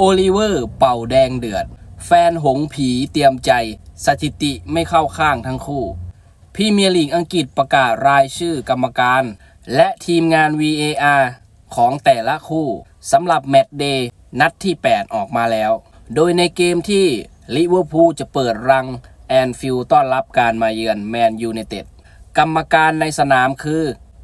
โอลิเวอร์เป่าแดงเดือด แฟนหงผีเตรียมใจ สถิติไม่เข้าข้างทั้งคู่พรีเมียร์ลีกอังกฤษประกาศรายชื่อกรรมการ และทีมงาน VAR ของแต่ละคู่สำหรับแมตช์เดย์นัดที่ 8 ออกมาแล้ว โดยในเกมที่ลิเวอร์พูลจะเปิดรังแอนฟิลด์ต้อนรับการมาเยือนแมนยูไนเต็ดกรรมการในสนามคือ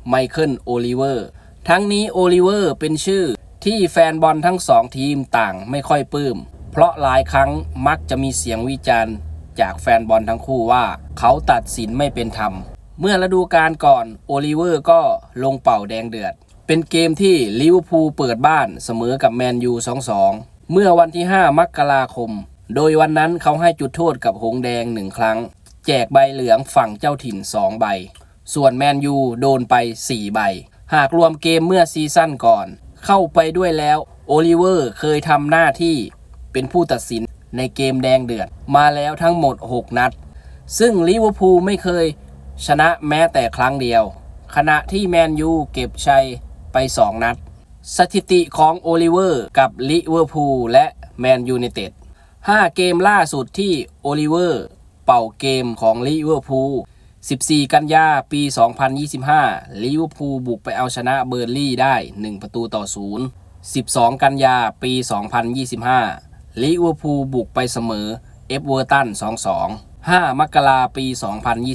ไมเคิลโอลิเวอร์ ทั้งนี้โอลิเวอร์เป็นชื่อ ที่แฟนบอลทั้งสองทีมต่างไม่ค่อยปลื้ม เพราะหลายครั้งมักจะมีเสียงวิจารณ์ จากแฟนบอลทั้งคู่ว่าเขาตัดสินไม่เป็นธรรม เมื่อฤดูกาลก่อนโอลิเวอร์ก็ลงเป่าแดงเดือด เป็นเกมที่ลิเวอร์พูลเปิดบ้านเสมอกับแมนยู 2-2 เมื่อวันที่ 5 มกราคม โดยวันนั้นเขาให้จุดโทษกับหงแดงหนึ่งครั้ง แจกใบเหลืองฝั่งเจ้าถิ่น 2 ใบ ส่วนแมนยูโดนไป 4 ใบ หากรวมเกมเมื่อซีซั่นก่อน เข้าไปด้วยแล้ว โอลิเวอร์เคยทำหน้าที่เป็นผู้ตัดสินในเกมแดงเดือด มาแล้วทั้งหมด 6 นัด ซึ่งลิเวอร์พูลไม่เคยชนะแม้แต่ครั้งเดียว ขณะที่แมนยูเก็บชัยไป 2 นัด สถิติของโอลิเวอร์กับลิเวอร์พูลและแมนยูไนเต็ด5เกมล่าสุดที่โอลิเวอร์เป่าเกมของลิเวอร์พูล 14 กันยาปี 2025 ลิเวอร์พูลบุกไปเอาชนะเบอร์ลี่ได้ 1 ประตูต่อ 0 12 กันยาปี 2025 ลิเวอร์พูลบุกไปเสมอเอฟเวอร์ตัน 2-2 5 มกราปี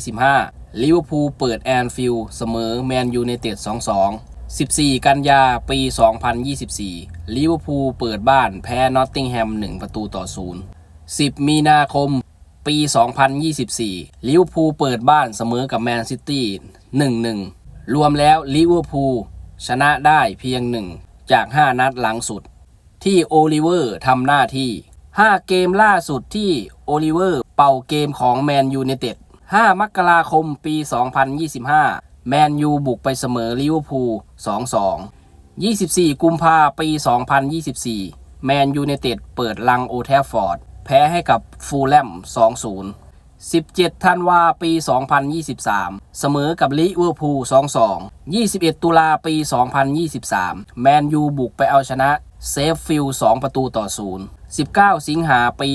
2025 ลิเวอร์พูลเปิดแอนฟิลด์เสมอแมนยูไนเต็ด 2-2 14 กันยาปี 2024 ลิเวอร์พูลเปิดบ้านแพ้นอตติงแฮม 1 ประตูต่อ 0 10 มีนาคม ปี 2024 ลิเวอร์พูลเปิดบ้านเสมอกับแมนซิตี้ 1-1 รวมแล้วลิเวอร์พูลชนะได้เพียง 1 จาก 5 นัดหลังสุด ที่โอลิเวอร์ทำหน้าที่ 5 เกมล่าสุดที่โอลิเวอร์เป่าเกมของแมนยูไนเต็ด 5 มกราคมปี 2025 แมนยูบุกไปเสมอลิเวอร์พูล 2-2 24 กุมภาปี 2024 แมนยูไนเต็ดเปิดลังโอแทฟฟอร์ด แพ้ให้กับฟูลแลม 2-0 17 ธันวาปี 2023 เสมอกับลิเวอร์พูล 2-2 21 ตุลาปี 2023 แมนยูบุกไปเอาชนะเซฟฟิลด์2ประตูต่อ 0 19 สิงหาปี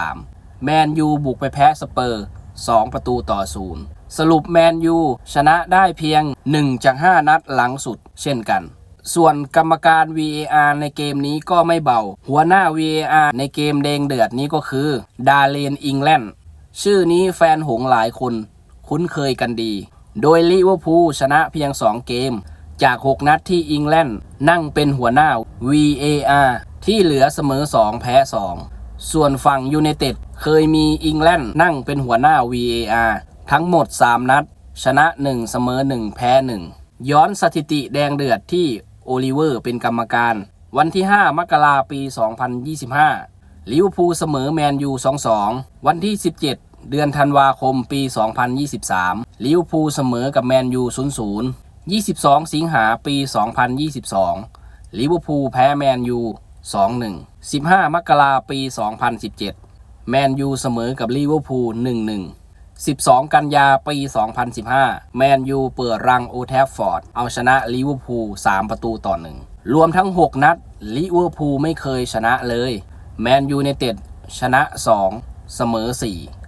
2023 แมนยูบุกไปแพ้สเปอร์ 2 ประตูต่อ 0 สรุปแมนยูชนะได้เพียง 1 จาก 5 นัดหลังสุดเช่นกัน ส่วนกรรมการ VAR ในเกมนี้ก็ไม่เบา หัวหน้า VAR ในเกมแดงเดือดนี้ก็คือ ดาเลนอิงแลนด์ชื่อนี้แฟนหงหลายคน คุ้นเคยกันดี โดยลิเวอร์พูลชนะเพียง 2 เกม จาก 6 นัดที่อิงแลนด์นั่งเป็นหัวหน้า VAR ที่เหลือเสมอ 2 แพ้ 2 ส่วนฝั่งยูไนเต็ดเคยมีอิงแลนด์นั่งเป็นหัวหน้า VAR ทั้งหมด 3 นัด ชนะ 1 เสมอ 1 แพ้ 1 ย้อนสถิติแดงเดือดที่ โอลิเวอร์เป็นกรรมการ วันที่ 5 มกราปี 2025 ลิเวอร์พูลเสมอแมนยู 2-2 วันที่ 17 เดือนธันวาคมปี 2023 ลิเวอร์พูลเสมอกับแมนยู 0-0 22 สิงหาปี 2022 ลิเวอร์พูลแพ้แมนยู 2-1 15 มกราปี 2017 แมนยูเสมอกับลิเวอร์พูล 1-1 12 กันยาปี 2015 แมนยูเปิดรังโอแทฟฟอร์ด เอาชนะลิเวอร์พูล 3 ประตูต่อ1รวมทั้ง 6 นัดลิเวอร์พูลไม่เคยชนะเลย แมนยูในเต็ดชนะ 2 เสมอ 4